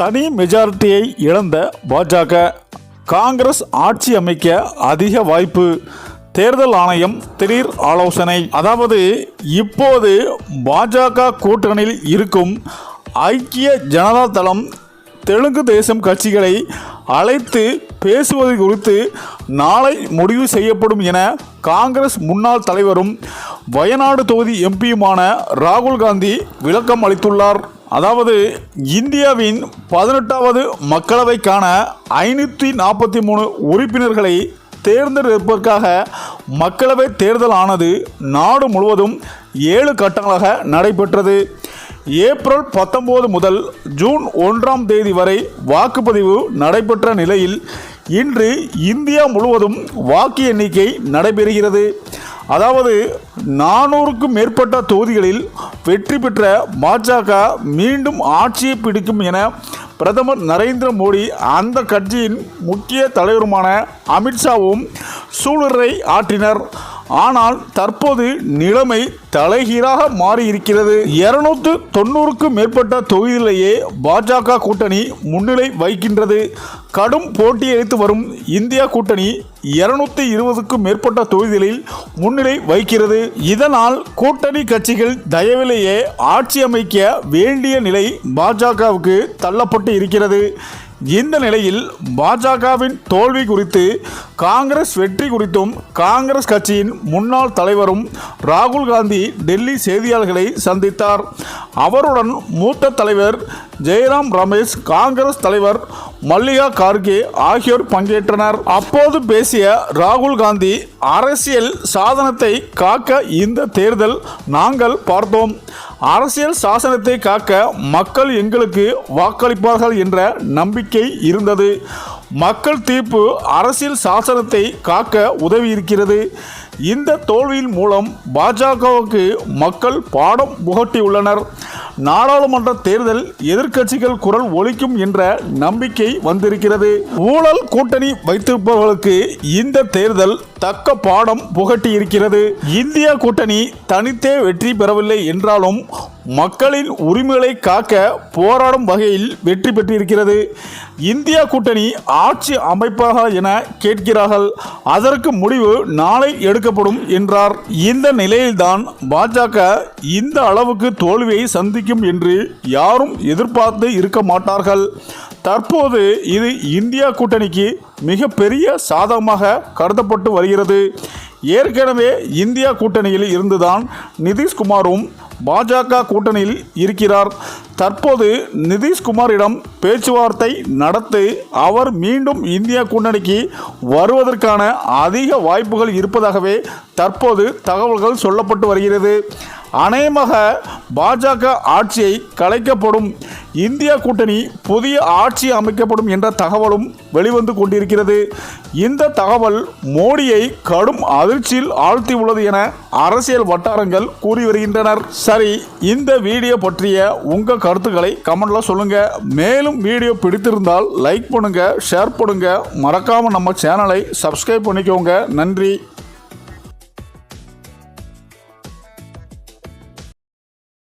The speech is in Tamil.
தனி மெஜாரிட்டியை இழந்த பாஜக காங்கிரஸ் ஆட்சி அமைக்க அதிக வாய்ப்பு. தேர்தல் ஆணையம் திடீர் ஆலோசனை. அதாவது இப்போது பாஜக கூட்டணியில் இருக்கும் ஐக்கிய ஜனதா தளம் தெலுங்கு தேசம் கட்சிகளை அழைத்து பேசுவது குறித்து நாளை முடிவு செய்யப்படும் என காங்கிரஸ் முன்னாள் தலைவரும் வயநாடு தொகுதி எம்பியுமான ராகுல் காந்தி விளக்கம் அளித்துள்ளார். அதாவது இந்தியாவின் பதினெட்டாவது மக்களவைக்கான ஐநூற்றி நாற்பத்தி மூணு உறுப்பினர்களை தேர்ந்தெடுப்பதற்காக மக்களவை தேர்தல் ஆனது நாடு முழுவதும் ஏழு கட்டங்களாக நடைபெற்றது. ஏப்ரல் பத்தொம்போது முதல் ஜூன் ஒன்றாம் தேதி வரை வாக்குப்பதிவு நடைபெற்ற நிலையில் இன்று இந்தியா முழுவதும் வாக்கு எண்ணிக்கை நடைபெறுகிறது. அதாவது நானூறுக்கும் மேற்பட்ட தொகுதிகளில் வெற்றி பெற்ற பாஜக மீண்டும் ஆட்சியை பிடிக்கும் என பிரதமர் நரேந்திர மோடி அந்த கட்சியின் முக்கிய தலைவருமான அமித்ஷாவும் சூளுரை ஆற்றினர். ஆனால் தற்போது நிலைமை தலைகீழாக மாறியிருக்கிறது. இருநூத்து தொண்ணூறுக்கும் மேற்பட்ட தொகுதியிலேயே பாஜக கூட்டணி முன்னிலை வகிக்கின்றது. கடும் போட்டியளித்து வரும் இந்தியா கூட்டணி இருநூத்தி இருபதுக்கும் மேற்பட்ட தொகுதிகளில் முன்னிலை வகிக்கிறது. இதனால் கூட்டணி கட்சிகள் தயவிலேயே ஆட்சி அமைக்க வேண்டிய நிலை பாஜகவுக்கு தள்ளப்பட்டு இருக்கிறது. இந்த நிலையில் பாஜகவின் தோல்வி குறித்து காங்கிரஸ் வெற்றி குறித்தும் காங்கிரஸ் கட்சியின் முன்னாள் தலைவரும் ராகுல் காந்தி டெல்லி செய்தியாளர்களை சந்தித்தார். அவருடன் மூத்த தலைவர் ஜெயராம் ரமேஷ் காங்கிரஸ் தலைவர் மல்லிகா கார்கே ஆகியோர் பங்கேற்றனர். அப்போது பேசிய ராகுல் காந்தி அரசியல் சாதனத்தை காக்க இந்த தேர்தல் நாங்கள் பார்த்தோம். அரசியல் சாசனத்தை காக்க மக்கள் எங்களுக்கு வாக்களிப்பார்கள் என்ற நம்பிக்கை இருந்தது. மக்கள் தீர்ப்பு அரசியல் சாசனத்தை காக்க உதவி இருக்கிறது. இந்த தோல்வியின் மூலம் பாஜகவுக்கு மக்கள் பாடம் புகட்டியுள்ளனர். நாடாளுமன்ற தேர்தல் எதிர்க்கட்சிகள் குரல் ஒழிக்கும் என்ற நம்பிக்கை வந்திருக்கிறது. ஊழல் கூட்டணி வைத்திருப்பவர்களுக்கு இந்த தேர்தல் தக்க பாடம் புகட்டி இருக்கிறது இந்தியா கூட்டணி தனித்தே வெற்றி பெறவில்லை என்றாலும் மக்களின் உரிமைகளை காக்க போராடும் வகையில் வெற்றி பெற்றிருக்கிறது. இந்தியா கூட்டணி ஆட்சி அமைப்பாக என கேட்கிறார்கள். அதற்கு முடிவு நாளை எடுக்கப்படும் என்றார். இந்த நிலையில்தான் பாஜக இந்த அளவுக்கு தோல்வியை சந்திக்கும் என்று யாரும் எதிர்பார்த்து இருக்க மாட்டார்கள். தற்போது இது இந்தியா கூட்டணிக்கு மிகப்பெரிய சாதகமாக கருதப்பட்டு வருகிறது. ஏற்கனவே இந்தியா கூட்டணியில் இருந்துதான் நிதிஷ்குமாரும் பாஜக கூட்டணியில் இருக்கிறார். தற்போது நிதிஷ்குமாரிடம் பேச்சுவார்த்தை நடத்தி அவர் மீண்டும் இந்தியா கூட்டணிக்கு வருவதற்கான அதிக வாய்ப்புகள் இருப்பதாகவே தற்போது தகவல்கள் சொல்லப்பட்டு வருகிறது. அநேகமாக பாஜக ஆட்சியை கலைக்கப்படும் இந்திய கூட்டணி புதிய ஆட்சி அமைக்கப்படும் என்ற தகவலும் வெளிவந்து கொண்டிருக்கிறது. இந்த தகவல் மோடியை கடும் அதிர்ச்சியில் ஆழ்த்தியுள்ளது என அரசியல் வட்டாரங்கள் கூறி வருகின்றனர். சரி இந்த வீடியோ பற்றிய உங்கள் கருத்துக்களை கமெண்ட்ல சொல்லுங்க. மேலும் வீடியோ பிடித்திருந்தால் லைக் பண்ணுங்க ஷேர் பண்ணுங்க. மறக்காம நம்ம சேனலை சப்ஸ்கிரைப் பண்ணிக்கோங்க. நன்றி.